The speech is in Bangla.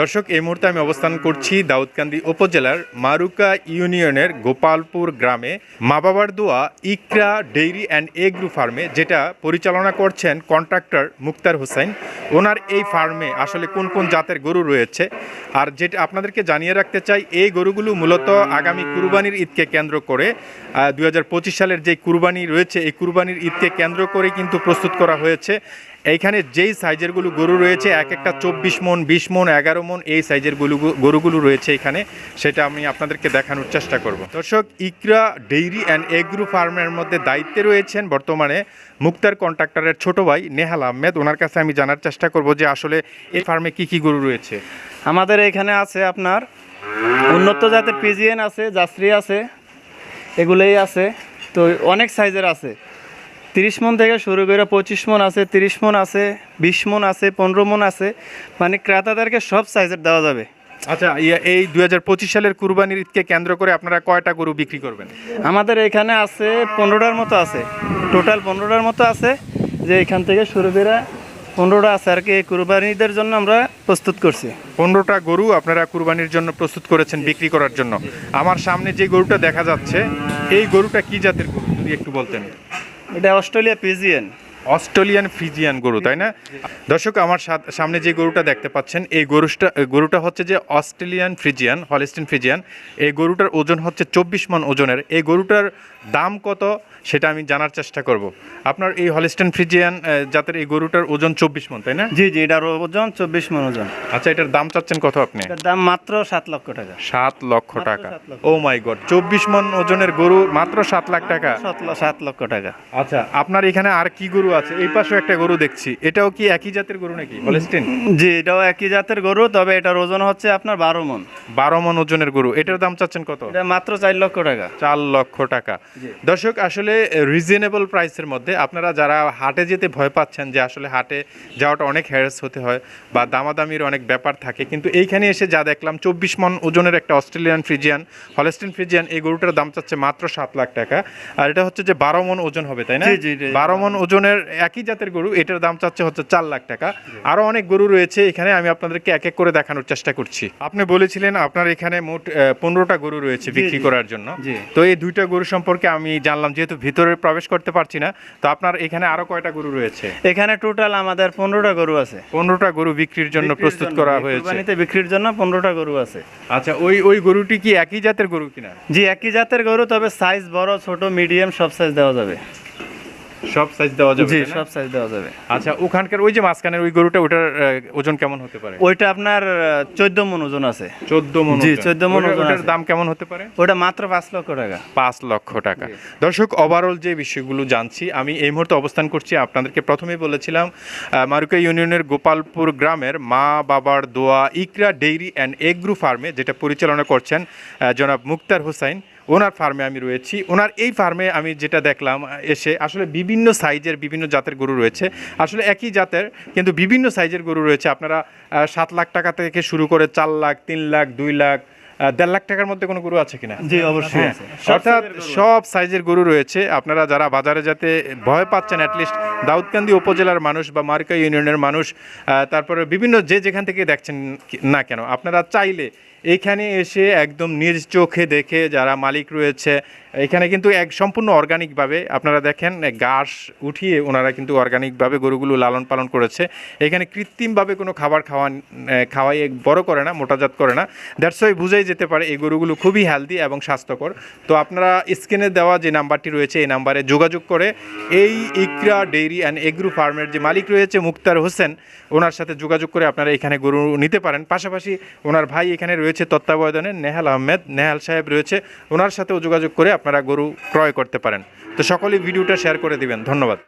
দর্শক, এই মুহূর্তে আমি অবস্থান করছি দাউদকান্দি উপজেলার মারুকা ইউনিয়নের গোপালপুর গ্রামে। মা বাবার দোয়া ইকরা ডেইরি অ্যান্ড এগ্রু ফার্মে, যেটা পরিচালনা করছেন কন্ট্রাক্টর মুক্তার হোসেন। ওনার এই ফার্মে আসলে কোন কোন জাতের গরু রয়েছে? আর যেটা আপনাদেরকে জানিয়ে রাখতে চাই, এই গরুগুলো মূলত আগামী কুরবানির ঈদকে কেন্দ্র করে দু হাজার পঁচিশ সালের যে কুরবানি রয়েছে, এই কুরবানির ঈদকে কেন্দ্র করে কিন্তু প্রস্তুত করা হয়েছে। এইখানে যেই সাইজেরগুলো গরু রয়েছে, এক একটা চব্বিশ মন, বিশ মন, এগারো মন, এই সাইজের গরু গরুগুলো রয়েছে এখানে, সেটা আমি আপনাদেরকে দেখানোর চেষ্টা করব। দর্শক, ইকরা ডেইরি অ্যান্ড এগ্রু ফার্মের মধ্যে দায়িত্বে রয়েছেন বর্তমানে মুক্তার কন্ট্রাক্টরের ছোট ভাই নেহাল আহমেদ। ওনার কাছে আমি জানার চেষ্টা করব যে আসলে এই ফার্মে কি কি গরু রয়েছে। আমাদের এখানে আছে আপনার উন্নত জাতের পিজিএন আছে জাফরি আছে, এগুলোই আছে। তো অনেক সাইজের আছে। তিরিশ মন থেকে শুরু করে পঁচিশ মন আছে তিরিশ মন আছে বিশ মন আছে পনেরো মন আছে মানে ক্রেতাদেরকে সব সাইজের দেওয়া যাবে। আচ্ছা ইয়া- এই দু হাজার পঁচিশ সালের কুরবানির ঈদকে কেন্দ্র করে আপনারা কয়টা গরু বিক্রি করবেন? আমাদের এখানে আছে পনেরোটার মতো আছে। টোটাল পনেরোটার মতো আছে যে এখান থেকে শুরু করে পনেরোটা আছে। আর কি এই কুরবানিদের জন্য আমরা প্রস্তুত করছি। পনেরোটা গরু আপনারা কুরবানির জন্য প্রস্তুত করেছেন বিক্রি করার জন্য। আমার সামনে যে গরুটা দেখা যাচ্ছে এই গরুটা কি জাতের গরু? যদি একটু বলতেন। এটা অস্ট্রেলিয়া পিজিএন অস্ট্রেলিয়ান ফ্রিজিয়ান গরু তাই না? দর্শক আমার সামনে যে গরুটা দেখতে পাচ্ছেন এই গরুটা গরুটা হচ্ছে যে অস্ট্রেলিয়ান ফ্রিজিয়ান হলিস্টিন ফ্রিজিয়ান এই গরুটার ওজন হচ্ছে চব্বিশ মন ওজনের। এই গরুটার দাম কত সেটা আমি জানার চেষ্টা করব। আপনার এই হলিস্টিন ফ্রিজিয়ান জাতের এই গরুটার ওজন চব্বিশ মন তাই না? জি জি এটার ওজন চব্বিশ মন ওজন। আচ্ছা এটার দাম চাচ্ছেন কত আপনি? দাম মাত্র সাত লক্ষ টাকা। সাত লক্ষ টাকা। ও মাই গড চব্বিশ মন ওজনের গরু মাত্র সাত লাখ টাকা। সাত লক্ষ টাকা। আচ্ছা আপনার এখানে আর কি গরু আছে এই পাশেও একটা গরু দেখছি। এটাও কি একই জাতের গরু নাকি? হলিস্টিন জি এটাও একই জাতের গরু তবে এটার ওজন হচ্ছে আপনার বারো মন। বারো মন ওজনের গরু। এটার দাম চাচ্ছেন কত? এটা মাত্র চার লক্ষ টাকা। চার লক্ষ টাকা। দর্শক আসলে রিজনেবল প্রাইসের মধ্যে আপনারা যারা হাটে যেতে ভয় পাচ্ছেন যে আসলে হাটে যাওয়াটা অনেক হ্যারাস হতে হয় বা দামাদামির অনেক ব্যাপার থাকে কিন্তু এইখানে এসে যা দেখলাম চব্বিশ মন ওজনের একটা অস্ট্রেলিয়ান ফ্রিজিয়ান হলেস্টিন ফ্রিজিয়ান এই গরুটার দাম চাচ্ছে মাত্র সাত লাখ টাকা। আর এটা হচ্ছে যে বারো মন ওজন হবে তাই না। বারো মন ওজনের একই জাতের গরু এটার দাম চাচ্ছে হচ্ছে চার লাখ টাকা। আরও অনেক গরু রয়েছে এখানে আমি আপনাদেরকে এক এক করে দেখানোর চেষ্টা করছি। আপনি বলেছিলেন আপনার এখানে মোট পনেরোটা গরু রয়েছে বিক্রি করার জন্য। তো এই দুইটা গরু সম্পর্কে আমি জানলাম যেহেতু ভিতরে প্রবেশ করতে পারছি না তো আপনার এখানে আরও কয়টা গরু রয়েছে? এখানে টোটাল আমাদের পনেরোটা গরু আছে। পনেরোটা গরু বিক্রির জন্য প্রস্তুত করা হয়েছে। বিক্রির জন্য পনেরোটা গরু আছে। আচ্ছা ওই ওই গরুটি কি একই জাতের গরু কিনা? জি একই জাতের গরু তবে সাইজ বড় ছোট মিডিয়াম সব সাইজ দেওয়া যাবে। সব সাইজ দেওয়া যাবে জি? সব সাইজ দেওয়া যাবে। আচ্ছা ওখানকার ওই যে মাঝখানের ওই গরুটা ওটার ওজন কেমন হতে পারে? ওইটা আপনার চোদ্দ মন ওজন আছে। চোদ্দ মন জি, 14 মণ ওজন ওটার দাম কেমন হতে পারে? ওটা মাত্র পাঁচ লক্ষ টাকা। পাঁচ লক্ষ টাকা। দর্শক ওভারঅল যে বিষয়গুলো জানছি আমি এই মুহূর্তে অবস্থান করছি আপনাদেরকে প্রথমেই বলেছিলাম মারুকা ইউনিয়নের গোপালপুর গ্রামের মা বাবার দোয়া ইকরা ডেইরি অ্যান্ড এগ্রু ফার্মে যেটা পরিচালনা করছেন জনাব মুক্তার হোসাইন। ওনার ফার্মে আমি রয়েছি। ওনার এই ফার্মে আমি যেটা দেখলাম, এসে আসলে বিভিন্ন সাইজের বিভিন্ন জাতের গরু রয়েছে। আসলে একই জাতের, কিন্তু বিভিন্ন সাইজের গরু রয়েছে। আপনারা সাত লাখ টাকা থেকে শুরু করে চার লাখ, তিন লাখ, দুই লাখ দেড় লাখ টাকার মধ্যে কোনো গরু আছে কিনা? জি অবশ্যই হ্যাঁ, অর্থাৎ সব সাইজের গরু রয়েছে। আপনারা যারা বাজারে যাতে ভয় পাচ্ছেন অ্যাটলিস্ট দাউদকান্দি উপজেলার মানুষ বা মার্কা ইউনিয়নের মানুষ তারপরে বিভিন্ন যে যেখান থেকে দেখছেন না কেন আপনারা চাইলে এইখানে এসে একদম নিজ চোখে দেখে যারা মালিক রয়েছে এখানে কিন্তু এক সম্পূর্ণ অর্গানিকভাবে আপনারা দেখেন ঘাস উঠিয়ে ওনারা কিন্তু অর্গানিকভাবে গরুগুলো লালন পালন করেছে। এখানে কৃত্রিমভাবে কোনো খাবার খাওয়ান খাওয়াই বড় করে না মোটাজাত করে না। দ্যাটস ওয়াই বুঝাই যেতে পারে, এই গরুগুলো খুবই হেলদি এবং স্বাস্থ্যকর। তো আপনারা স্ক্রিনে দেওয়া যে নাম্বারটি রয়েছে, এই নাম্বারে যোগাযোগ করে এই ইকরা ডেইরি অ্যান্ড এগ্রু ফার্মের যে মালিক রয়েছে, মুক্তার হোসেন, ওনার সাথে যোগাযোগ করে আপনারা এখানে গরু নিতে পারেন। পাশাপাশি ওনার ভাই এখানে রয়েছে, তত্ত্বাবধানে নেহাল আহমেদ, নেহাল সাহেব রয়েছে, ওনার সাথেও যোগাযোগ করে আপনারা গরু ক্রয় করতে পারেন। তো সকলেই ভিডিওটা শেয়ার করে দিবেন। ধন্যবাদ।